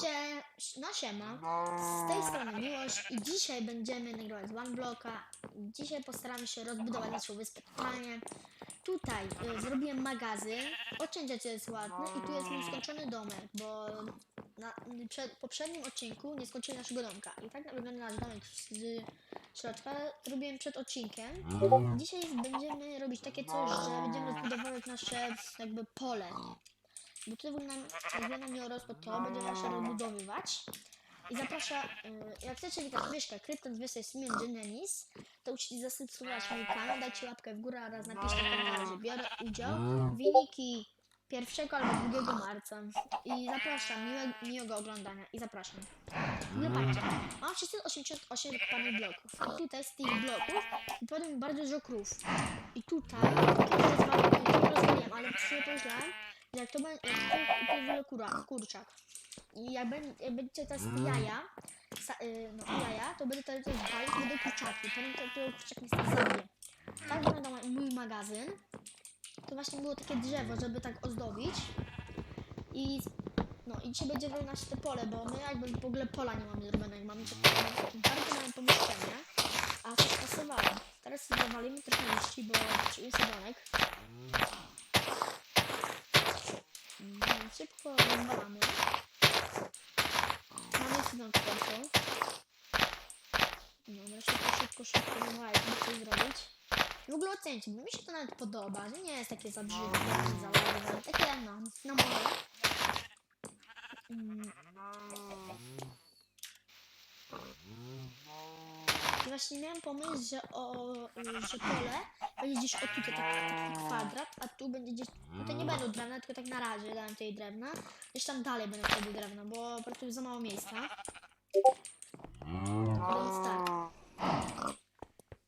Sie, no siema, z tej strony Miłość i dzisiaj będziemy nagrywać z One Blocka. Dzisiaj postaramy się rozbudować naszą wyspę totalnie. Tutaj y, zrobiłem magazyn, oczęcie jest ładne i tu jest mój skończony domek, bo na przed, poprzednim odcinku nie skończyli naszego domka. I tak wygląda nasz domek z środka. Robiłem przed odcinkiem. Dzisiaj będziemy robić takie coś, że będziemy rozbudowywać nasze jakby pole. Bo tutaj nam, nam nie urosło to, będziemy się rozbudowywać. I zapraszam, y, jak chcecie widać Mieszka, Krypton 200 Genesis, to musicie zasubskrybować mój kanał, dajcie łapkę w górę oraz napiszcie w komentarzu, biorę udział w wyniki 1 albo 2 marca. I zapraszam, miłe, miłego oglądania i zapraszam. No patrzcie, mam 688 wykopanych bloków. I tutaj z tych bloków wypadło mi bardzo dużo krów. I tutaj, kiedy rozwaliłem, ale sobie pomyślałem, że jak to będzie, to, to jest kura, kurczak. I jak, ben, jak będziecie teraz jaja, sa, y, no jaja, to będę teraz walić, będą kurczaki. To, to kurczak niestety zabije. Tak wygląda mój- magazyn. To właśnie było takie drzewo, żeby tak ozdobić. I no i dzisiaj będzie nasze te pole, bo my jakby w ogóle pola nie mamy zrobionego. Mamy takie bardzo małe pomieszczenie, a coś pasowało. Teraz zawalimy trochę liści, bo jest sezonek. Szybko rozwalamy. Mamy sezon pierwszą. Dobra, szybko, szybko, szybko rozwalać, żeby coś zrobić. W ogóle ocencie, bo mi się to nawet podoba, że nie jest takie za brzydkie, za ładne, takie no, na mole. Mm. Właśnie miałem pomysł, że, o, że pole będzie gdzieś o tutaj taki, taki kwadrat, a tu będzie gdzieś, tutaj nie będą drewna, tylko tak na razie dałem tej drewna. Gdzieś tam dalej będą wtedy drewna, bo po prostu jest za mało miejsca. Jest tak.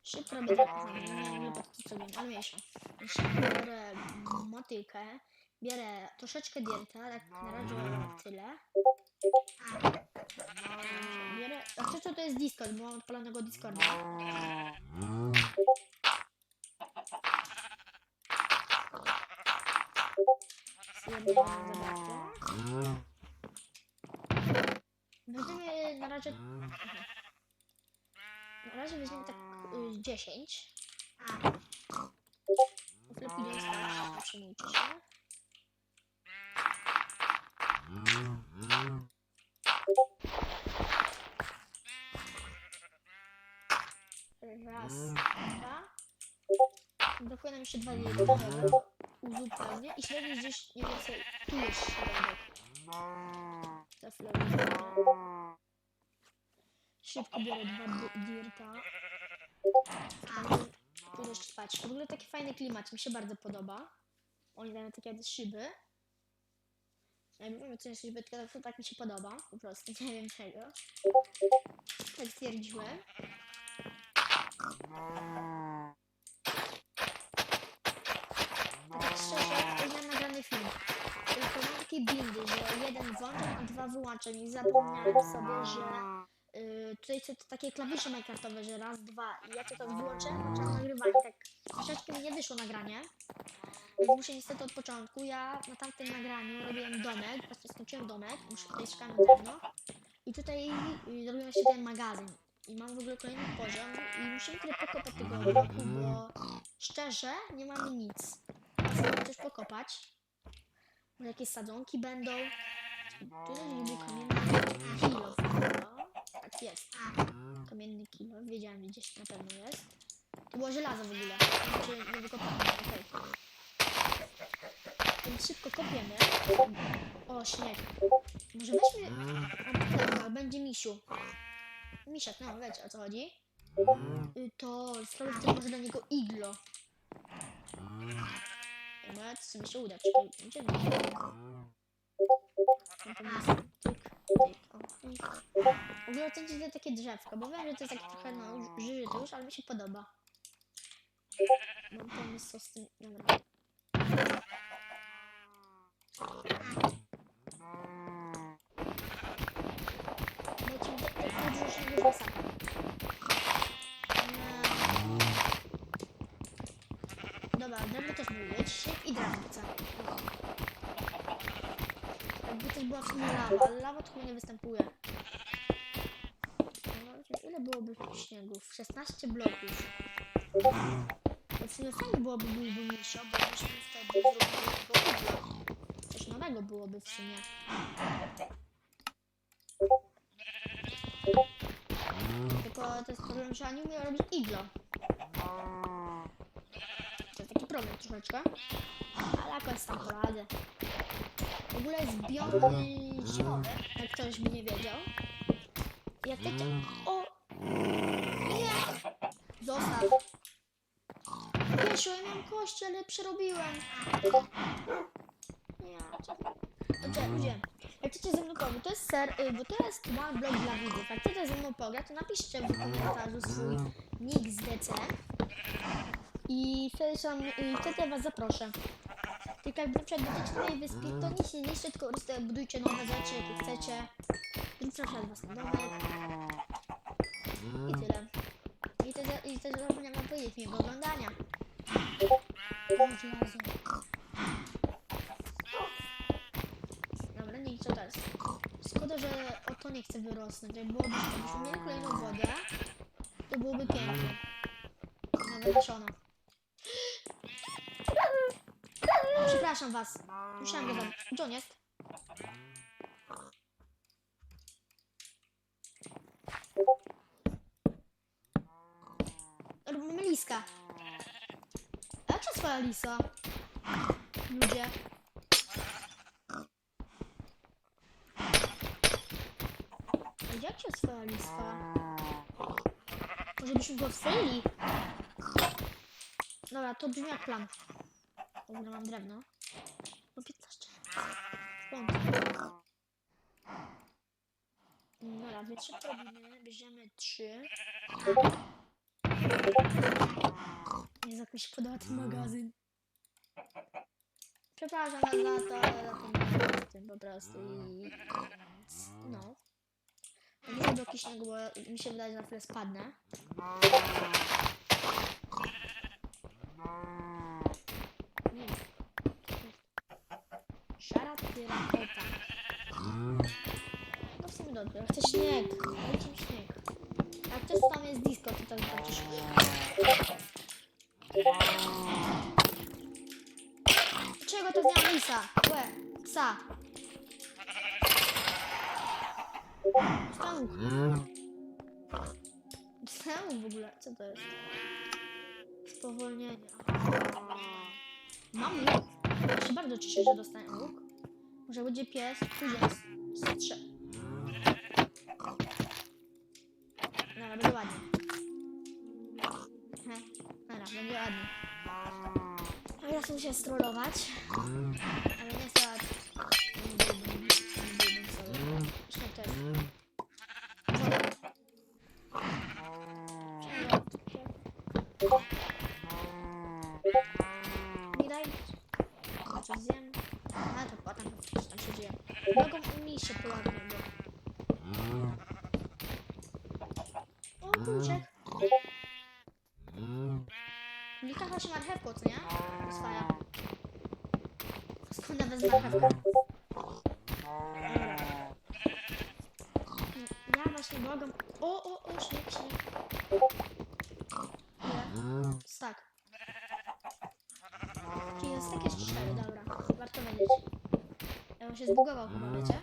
Szybko robię drewno, nie, nie pod co wiem, ale mniejsza. Biorę motykę, bierę troszeczkę dirta, tak na razie tyle. Bierę, a co to jest Discord, bo mam odpalonego Discorda. Weźmiemy na razie... Na razie weźmiemy tak y, 10. Lepiej nie przejmujcie się. Raz, dwa. Brakuje nam jeszcze dwa jednego. Uzupełnię i średnio gdzieś, nie wiem, co, tu jest środek. Za chwilę Szybko biorę dwa di- dirta. Jeszcze spać. W ogóle taki fajny klimat, mi się bardzo podoba. Oni dają takie szyby. Ja nie wiem, co jest szyby, tylko to tak mi się podoba. Po prostu, nie wiem czego. Tak stwierdziłem. A tak szczerze, to ja nagrany film. Tylko mam takie bindy, że jeden włączam, a dwa wyłączam i zapomniałem sobie, że tutaj są takie klawisze Minecraftowe, że raz, dwa i ja to tak wyłączyłem, włączałem nagrywanie, tak troszeczkę mi nie wyszło nagranie. Więc muszę niestety od początku, ja na tamtym nagraniu robiłem domek, właśnie skończyłem domek, muszę tutaj szukać na pewno. I tutaj y, zrobiłem jeszcze ten magazyn. I mam w ogóle kolejny poziom i musimy tutaj pokopać tego bloku, bo szczerze nie mamy nic. Chcę coś pokopać. Jakieś sadzonki będą. Kilo. chyba. Tak jest. Kamienny kilo. Wiedziałem, że gdzieś na pewno jest. To było żelazo w ogóle. Znaczy nie wykopane. Okej. Więc szybko kopiemy. O, śnieg. Może weźmy... Dobra, będzie misiu. Misiak, no wiecie o co chodzi. Y, To sprawy, które może do niego iglo. Chyba co mi się uda. Czekaj, gdzie mi się Ogóle ocencie te takie drzewka, bo wiem, że to jest tak trochę no, żyżyte już, ale mi się podoba. Mam pomysł co z tym. Dobra. Dobra, drewno też być. Śnieg i drewno chcę. Jakby coś była w sumie lawa, ale lawa tu nie występuje. Ile byłoby śniegów? 16 bloków. W sumie fajnie byłoby byłby mniejsza, bo byśmy wtedy zrobili iglo. Coś nowego byłoby w sumie. Tylko to jest problem, że nie umiem robić iglo. To jest taki problem troszeczkę. Ale jakoś tam poradzę. W ogóle jest biom y, zimowy, jak ktoś by nie wiedział. Jak chcecie... O! Nie! Zostaw. Wiesz, ja miałem kości, ale przerobiłem. Nie. Znaczy, ludzie, jak chcecie ze mną pograć, to jest ser, y, bo to jest one blog dla widzów. Jak chcecie ze mną pograć, to napiszcie w komentarzu swój nick z DC. I wtedy, sam, y, wtedy was zaproszę. Tylko jak na przykład będziecie na tej wyspie, to nic nie niszcie, tylko budujcie nowe rzeczy, jakie chcecie. Na przykład własny domek. I tyle. I też, i też zapomniałam wam powiedzieć miłego oglądania. Żelazo. Dobra, nie co teraz. Szkoda, że o to nie chce wyrosnąć. Jak byłoby, żebyśmy mieli kolejną wodę, to byłoby pięknie. Nasiona. Przepraszam was. Musiałem go zabić. On jest? Robimy liska. A jak się swoja lisa? Ludzie. A jak się swoja lisa? Może byśmy go otworzyli? Dobra, to brzmi jak plan. Ogóle mam drewno. No 15. Skąd? Dobra, wy trzy robimy, bierzemy trzy. Nie jak mi się podoba ten magazyn. Przepraszam was za to, ale ten z tym po prostu i... No. Nie zrobię jakiś śniegu, bo mi się wydaje, że na chwilę spadnę. Szara tyrakota. No w sumie dobrze. Chcę śnieg. Dajcie mi śnieg. Jak też tam jest disco, to tak zobaczysz. Czego to miała lisa? Łe, psa. Dostałem łuk w ogóle. Co to jest? Spowolnienie. Mam. Ja się bardzo cieszę, że dostałem łuk. Może będzie pies, później strze. Będzie ładnie. He, Dobra, będzie ładnie. Ja chcę się strollować. Ale nie chcę... Śnieg to. A to potem coś tam się dzieje. Mogą mniejsze polarnego. O, kurczek. Królika chyba się marchewką, co nie? Swoja. Z marchewką? Dobra. Ja właśnie błagam. O, o, o, śnieg, śnieg. Ile? Stak. Czyli jest takie cztery, dobra. Warto wiedzieć. Ja on się zbugował chyba, wiecie?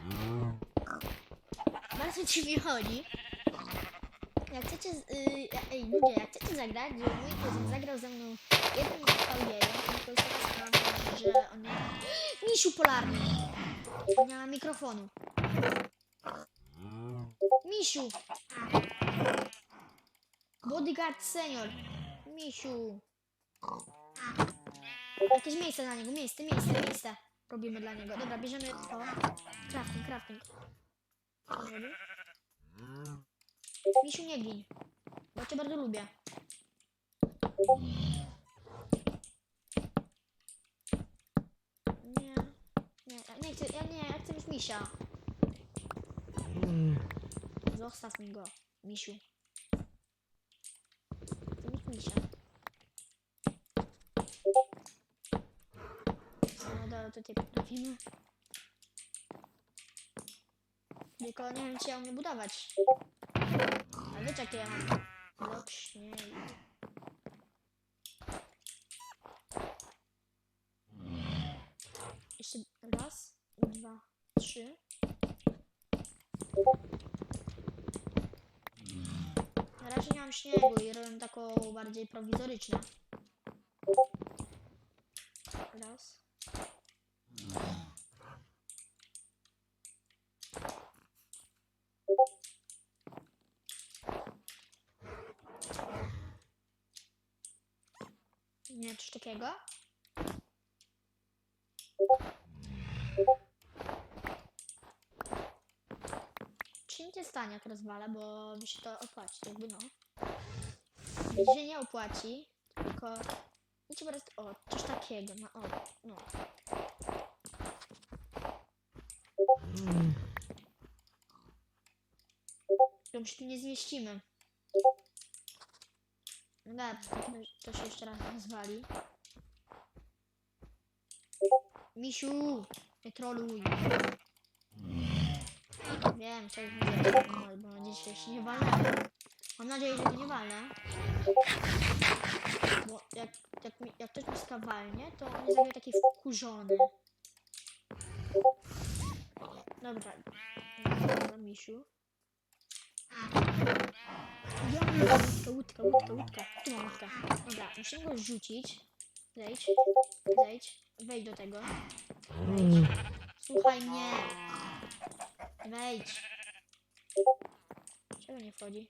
Bardzo ci mi chodzi. Jak chcecie, z- y, ej ludzie, jak chcecie zagrać, żeby mój kuzyn zagrał ze mną jednym VG-em, tylko jest taka sprawa, że on nie. Misiu polarny! Nie ma mikrofonu. Misiu! Bodyguard senior! Misiu! Jakieś miejsce dla niego, miejsce, miejsce, miejsce. Robimy dla niego. Dobra, bierzemy to. Crafting, crafting. Misiu, nie gin. Bo cię bardzo lubię. Nie, nie, nie chcę, ja nie, ja chcę mieć misia. Zostaw mi go, misiu. Chcę mieć misia. No dobra, tutaj poprawimy. Tylko nie wiem, czy ja umiem budować. A wiecie, ja mam? Blok śniegu. Jeszcze raz, dwa, trzy. Na razie nie mam śniegu i robię taką bardziej prowizoryczną. Raz. Nie, coś takiego. Nie stanie, jak rozwalę, bo mi się to opłaci, jakby no. Mi się nie opłaci, tylko nic po prostu, o, coś takiego, no, o, no. To my się tu nie zmieścimy. No dobra, to się jeszcze raz rozwali. Misiu, nie troluj. Wiem, co już mówię, no, bo mam nadzieję, że się nie walnę. Mam nadzieję, że go nie walnę. Bo jak, jak, mi, jak ktoś mi skawalnie, to on jest jakby taki wkurzony. Dobra. Dobra, misiu. Ja mam łódkę, łódkę, łódkę, łódkę. Tu mam łódkę. Dobra, musimy go rzucić. Zejdź, zejdź, wejdź do tego. Wejdź. Słuchaj mnie. Wejdź. Czego nie wchodzi?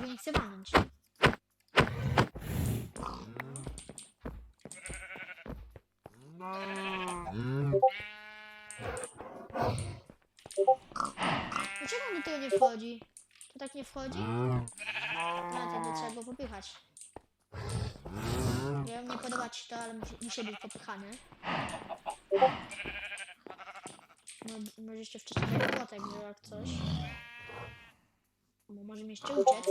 Bo nie chcę walnąć. Do tego nie wchodzi? To tak nie wchodzi? No to nie trzeba go popychać. Nie wiem, nie podoba ci to, ale musi, być popychany. No, może jeszcze wcześniej ten kotek, że jak coś. Bo może mi jeszcze uciec.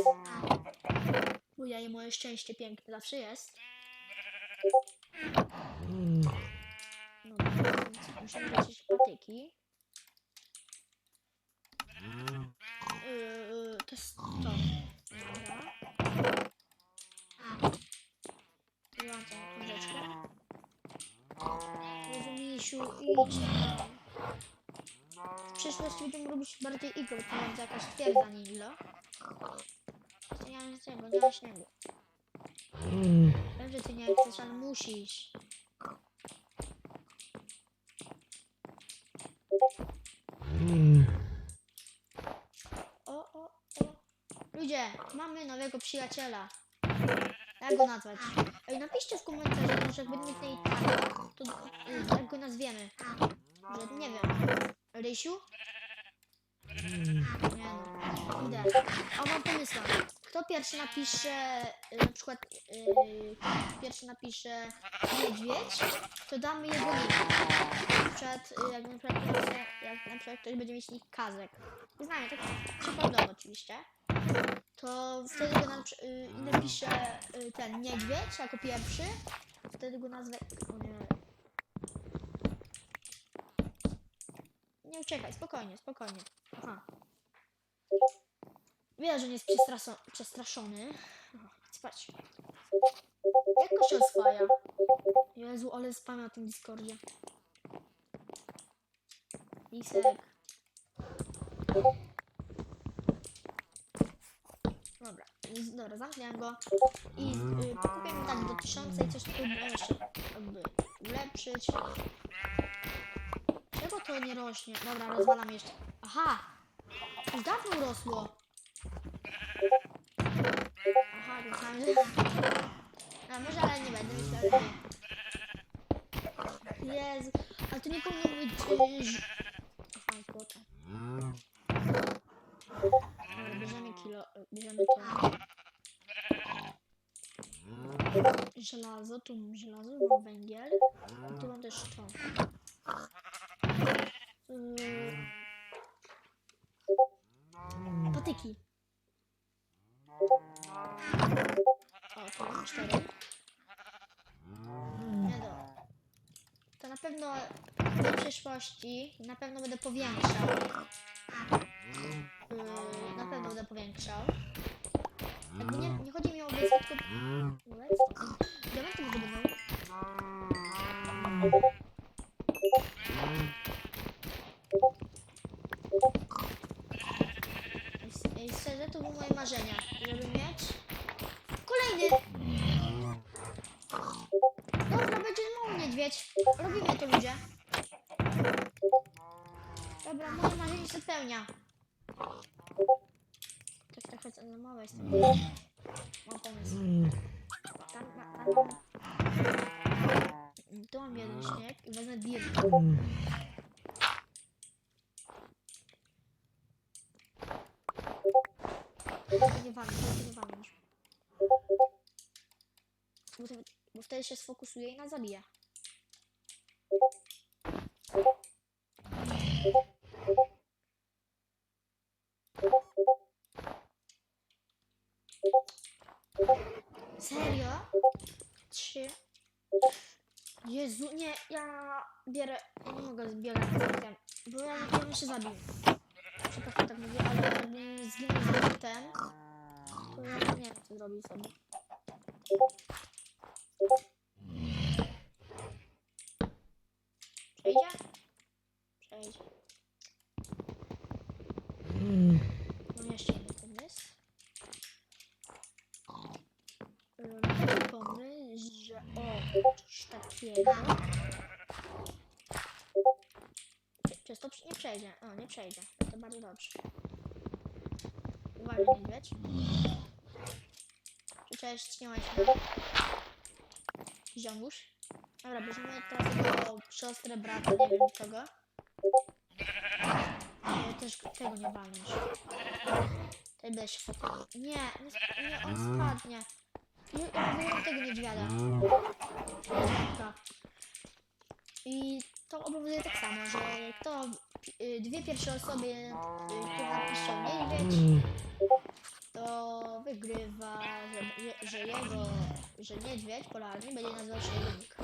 Bo ja i moje szczęście piękne zawsze jest. No, musimy lecieć patyki. Yy, to jest to. Dobra. Wyłączam tą rzeczkę. Jezu, misiu, idź. W przyszłości będziemy robić bardziej igły, to będzie jakaś twierdza Nilo. To nie tego, nie ma śniegu. Wiem, że ty nie chcesz, ale musisz. O, o, o. Ludzie, mamy nowego przyjaciela. Jak go nazwać? Ej, napiszcie w komentarzu, że jak będziemy mieli tak, to y, jak go nazwiemy. Że nie wiem. Rysiu? Nie no. Idę. O, mam pomysł. Kto pierwszy napisze, y, na przykład, y, pierwszy napisze niedźwiedź, to damy jego nick. Na przykład, jak na przykład, jak na przykład ktoś będzie mieć nick Kazek. Znamy, tak przykładowo oczywiście. To wtedy go na, napisze y, ten niedźwiedź jako pierwszy. Wtedy go nazwę. O nie. Nie uciekaj, spokojnie, spokojnie. Aha. Wiem, że nie jest przestraszony. Spać. Jak to się oswaja? Jezu, ale spam na tym Discordzie. Lisek. Dobra, dobra, zamknąłem go i y, pokupię mi tak do tysiąca i coś próbuję jeszcze jakby ulepszyć. Czego to nie rośnie? Dobra, rozwalam jeszcze. Aha! Już dawno rosło. Aha, myślałem, że... A może, ale nie będę myślał, że nie. Jezu, ale to nie powinno być... y, ż- Aha, złoto. Dobra, bierzemy kilo... Bierzemy to... Żelazo, tu mam żelazo, mam węgiel. I tu mam też to. Yy, patyki. O, tu jest cztery. Nie dobra. To na pewno w przyszłości na pewno będę powiększał. Yy, na pewno będę powiększał. Jakby nie, nie chodzi mi o wyspę, Ej, Ej, szczerze, to były moje marzenia, żeby mieć... Kolejny! Dobra, będzie mały niedźwiedź. Robimy to, ludzie. Dobra, moje marzenie się spełnia. Tak trochę za małe jest. Mam pomysł. Tam, ma- tam, tam. Tu mam jeden śnieg i wezmę dirt. Tego nie tego nie już. Bo, bo wtedy się sfokusuje i nas zabija. Serio? Trzy. Jezu, nie, ja bierę, ja nie mogę zbierać bo ja, ja bym się Przepraszam, tak mówię, ale jakbym zginął ten, to ja nie wiem, co zrobił sobie. Przejdzie? Przejdzie. Mam jeszcze jeden pomysł. Ym, Taki pomysł, że o, coś takiego. Przez to nie przejdzie. O, nie przejdzie. To bardzo dobrze. Uważaj, niedźwiedź. Cześć, nie ma się. Ziomuś. Dobra, bierzemy teraz tego siostrę, brata, nie wiem kogo. Nie, też tego nie walniesz. Się fokusował. Nie, nie, nie, on spadnie. Nie, ja wygram tego niedźwiada. I to obowiązuje tak samo, że kto y, dwie pierwsze osoby, y, które napiszą niedźwiedź, to wygrywa, że, że jego, że niedźwiedź polarny będzie nazywał się nick.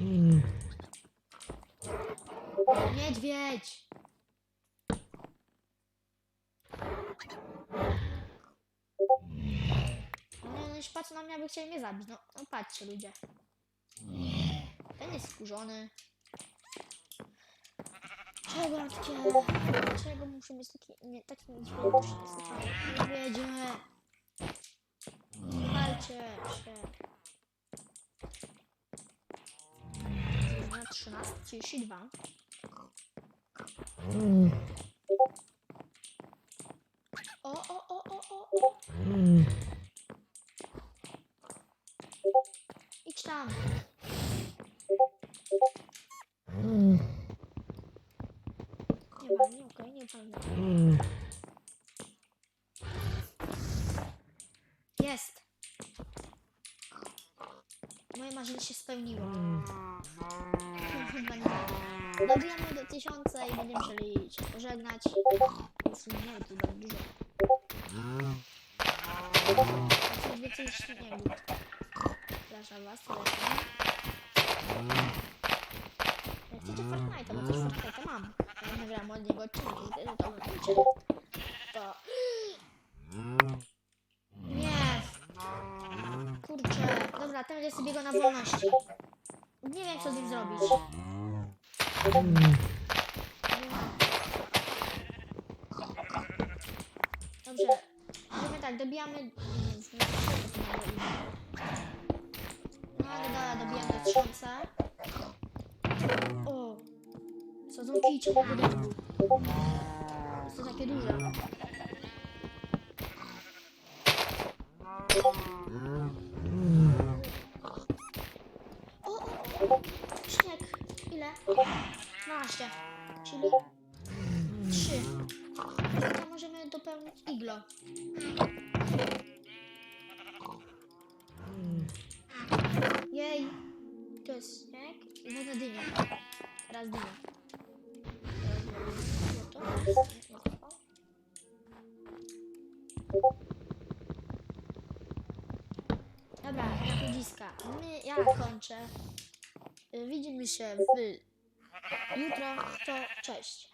Nie. Niedźwiedź! No, no już patrzę na mnie, aby chcieli mnie zabić. No, no patrzcie ludzie. Ten jest skurzony. Czego mam takie... Czego muszę mieć taki... Nie, taki niedźwiedź. Niedźwiedzie! Walcie się. Na 13.32. O, o, o, o, o. Idź tam. Nie walnie, okej, nie walnie. Jest. Moje marzenie się spełniło. Chyba nie. Dobijamy do tysiąca i będziemy musieli się pożegnać. Sumie nie, to bardzo dużo. Znaczy, wiecie, już nie wiem. Przepraszam was, serdecznie. Jak chcecie Fortnite'a, bo też Fortnite'a mam. Ja nagrałem od niego odcinek i wtedy to oglądacie. No 12. Czyli 3. To możemy dopełnić iglo. Jej. To jest śnieg. Będę dynię. Raz dynię. Dobra, na My, ja kończę. Widzimy się w jutro. To cześć.